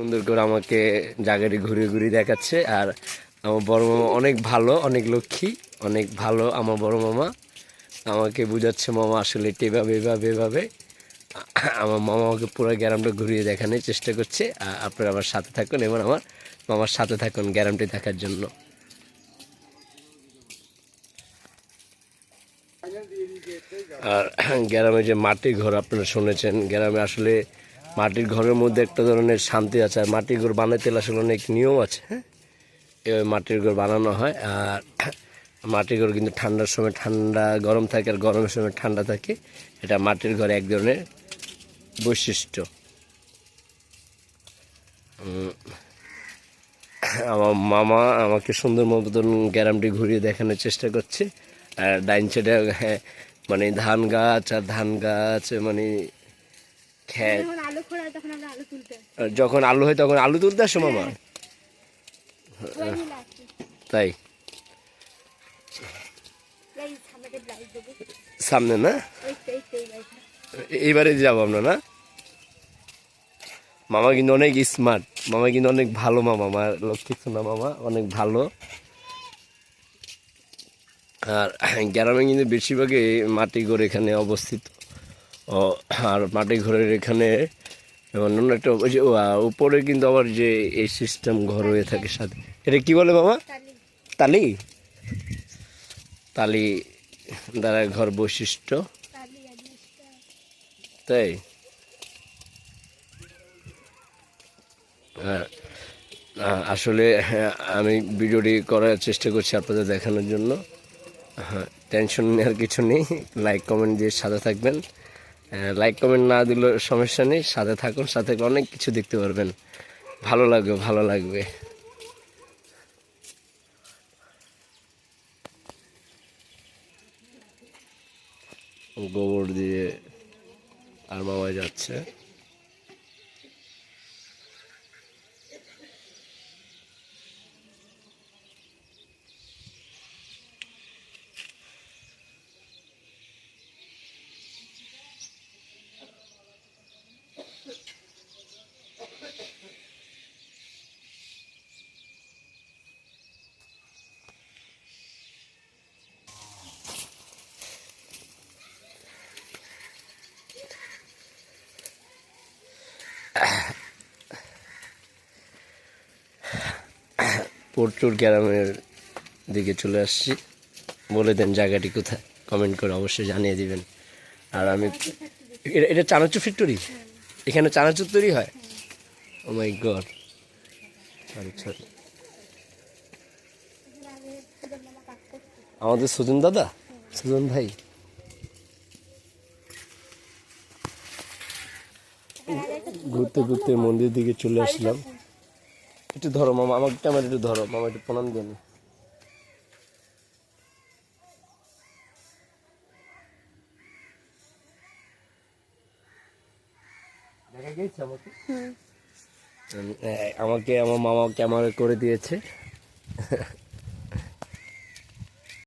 সুন্দর করে আমাকে জায়গাটি ঘুরিয়ে ঘুরিয়ে দেখাচ্ছে। আর আমার বড় মামা অনেক ভালো, অনেক লক্ষ্মী, অনেক ভালো আমার বড় মামা। আমাকে বুঝাচ্ছে, মামা, আসলে এভাবে এভাবে এভাবে। আমার মামা আমাকে পুরো গ্যারামটা ঘুরিয়ে দেখানোর চেষ্টা করছে। আর আপনারা আমার সাথে থাকুন এবং আমার মামার সাথে থাকুন গ্যারামটি দেখার জন্য। আর গ্রামে যে মাটি ঘর আপনারা শুনেছেন গ্রামে আসলে মাটির ঘরের মধ্যে একটা ধরনের শান্তি আছে আর মাটির ঘর বানাইতে আসলে অনেক নিয়ম আছে হ্যাঁ? মাটির ঘর বানানো হয় আর মাটির ঘর কিন্তু ঠান্ডার সময় ঠান্ডা গরম থাকে আর গরমের সময় ঠান্ডা থাকে। এটা মাটির ঘরে এক ধরনের বৈশিষ্ট্য। আমার মামা আমাকে সুন্দর মতন গ্যারামটি ঘুরিয়ে দেখানোর চেষ্টা করছে আর ডাইন সাইডে হ্যাঁ, মানে ধান গাছ আর ধান গাছ মানে খ্যাত আলু খোলা হয় তখন আমরা আলু তুলতে যখন আলু হয় তখন আলু তুলতে আসো মামা? আসি। তাই? সামনে না। এইবারে যাব আমরা না? মামা কিন্তু অনেক স্মার্ট মামা কিন্তু অনেক ভালো মামা। আমার লক্ষ্মী সোনা মামা অনেক ভালো। আর গ্রামে কিন্তু বেশিরভাগই মাটি ঘর এখানে অবস্থিত। ও আর মাটি ঘরের এখানে অন্য একটা ওই যে ও, উপরে কিন্তু আবার যে এই সিস্টেম ঘর হয়ে থাকে সাথে। এটা কি বলে বাবা? তালি। তালি? দ্বারা ঘর বৈশিষ্ট্য। তাই? হ্যাঁ, আসলে হ্যাঁ, আমি ভিডিওটি করার চেষ্টা করছি আপনাদের দেখানোর জন্য। হ্যাঁ টেনশন নেওয়ার কিছু নেই। লাইক কমেন্ট দিয়ে সাথে থাকবেন। লাইক কমেন্ট না দিলে সমস্যা নেই। সাথে থাকুন, সাথে অনেক কিছু দেখতে পারবেন। ভালো লাগবে ভালো লাগবে। গোবর দিয়ে আর মামা যাচ্ছে। পরচুর গ্রামের দিকে চলে আসছি। বলে দেন জায়গাটি কোথায়? কমেন্ট করে অবশ্যই জানিয়ে দিবেন। আর আমি এটা চানাচুর ফ্যাক্টরি এখানে চানাচুর তৈরি হয়? ও মাই গড সরি আমাদের সুজন দাদা? সুজন ভাই। ঘুরতে ঘুরতে মন্দির দিকে চলে আসলাম। একটু ধরো মামা আমাকে ক্যামেরা একটু ধরো মামা একটু প্রণাম দেন আমাকে? আমার মামা ক্যামেরা করে দিয়েছে।